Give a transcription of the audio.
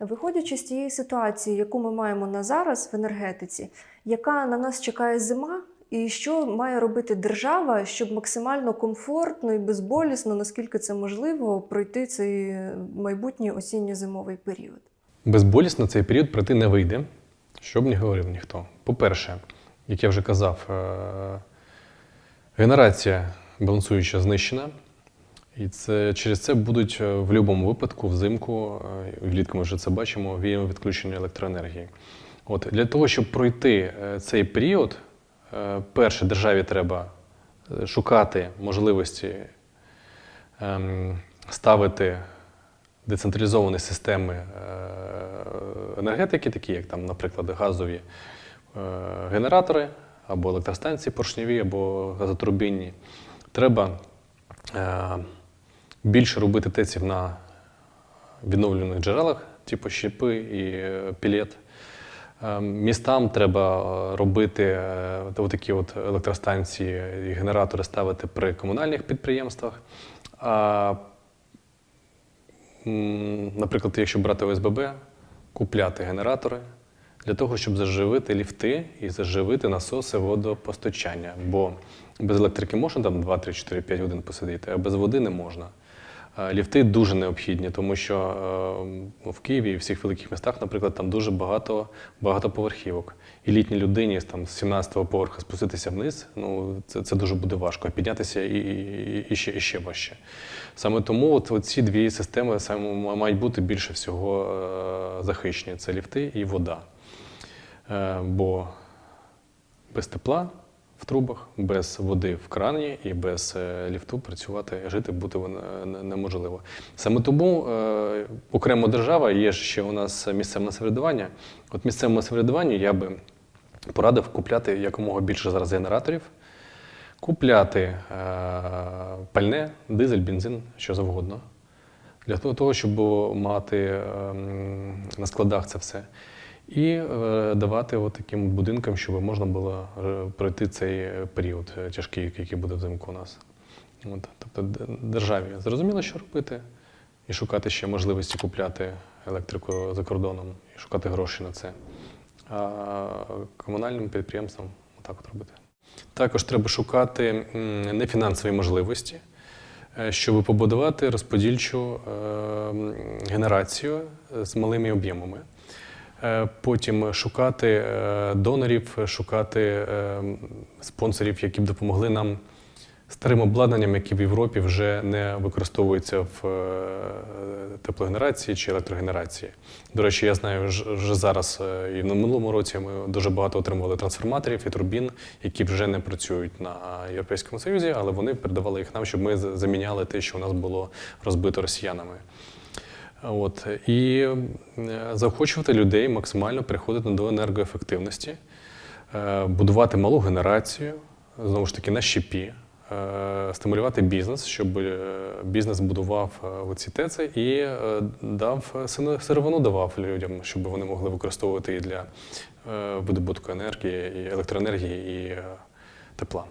Виходячи з тієї ситуації, яку ми маємо на зараз в енергетиці, яка на нас чекає зима, і що має робити держава, щоб максимально комфортно і безболісно, наскільки це можливо, пройти цей майбутній осінньо-зимовий період? Безболісно цей період пройти не вийде, що б не говорив ніхто. По-перше, як я вже казав, е, генерація балансуюча знищена, і це, через це будуть е, в будь-якому випадку взимку, е, влітку ми вже це бачимо, віємо відключення електроенергії. От, для того, щоб пройти е, цей період, перше, державі треба шукати можливості ем, ставити децентралізовані системи енергетики, такі як, там, наприклад, газові генератори або електростанції поршневі, або газотурбінні. Треба більше робити теців на відновлюваних джерелах, типу щепи і е, пілет. Е, Містам треба е, робити е, такі от електростанції і генератори ставити при комунальних підприємствах. А Наприклад, якщо брати ОСББ, купляти генератори для того, щоб заживити ліфти і заживити насоси водопостачання. Бо без електрики можна там 2, 3, 4, 5 годин посидіти, а без води не можна. Е, Ліфти дуже необхідні, тому що е, в Києві і всіх великих містах, наприклад, там дуже багато багатоповерхівок. І літній людині там, з 17-го поверха спуститися вниз, ну це, це дуже буде важко. А піднятися і, і, і, ще, і ще важче. Саме тому от, ці дві системи саме мають бути більше всього е, захищені: це ліфти і вода. Бо без тепла в трубах, без води в крані і без е, ліфту працювати, жити бути неможливо. Саме тому е, окремо держава є ще у нас місцеве самоврядування. От місцевому самоврядуванню я би порадив купляти якомога більше зараз генераторів, купляти е, пальне, дизель, бензин, що завгодно. Для того- щоб мати ем, на складах це все. І е, давати от таким будинкам, щоб можна було е, пройти цей е, період тяжкий, який буде взимку у нас. От, тобто державі зрозуміло, що робити, і шукати ще можливості купляти електрику за кордоном, і шукати гроші на це. А комунальним підприємствам отак от робити. Також треба шукати нефінансові можливості, щоб побудувати розподільчу генерацію з малими об'ємами. Е, Потім шукати е, донорів, шукати е, спонсорів, які б допомогли нам старим обладнанням, які в Європі вже не використовуються в теплогенерації чи електрогенерації. До речі, я знаю вже зараз і в минулому році ми дуже багато отримували трансформаторів і турбін, які вже не працюють на Європейському Союзі, але вони передавали їх нам, щоб ми заміняли те, що у нас було розбито росіянами. От, і е, заохочувати людей максимально переходити до енергоефективності, е, будувати малу генерацію, знову ж таки, на щепі, е, стимулювати бізнес, щоб бізнес будував оці ТЕЦи і дав сировину давав людям, щоб вони могли використовувати і для видобутку енергії, і електроенергії, і тепла.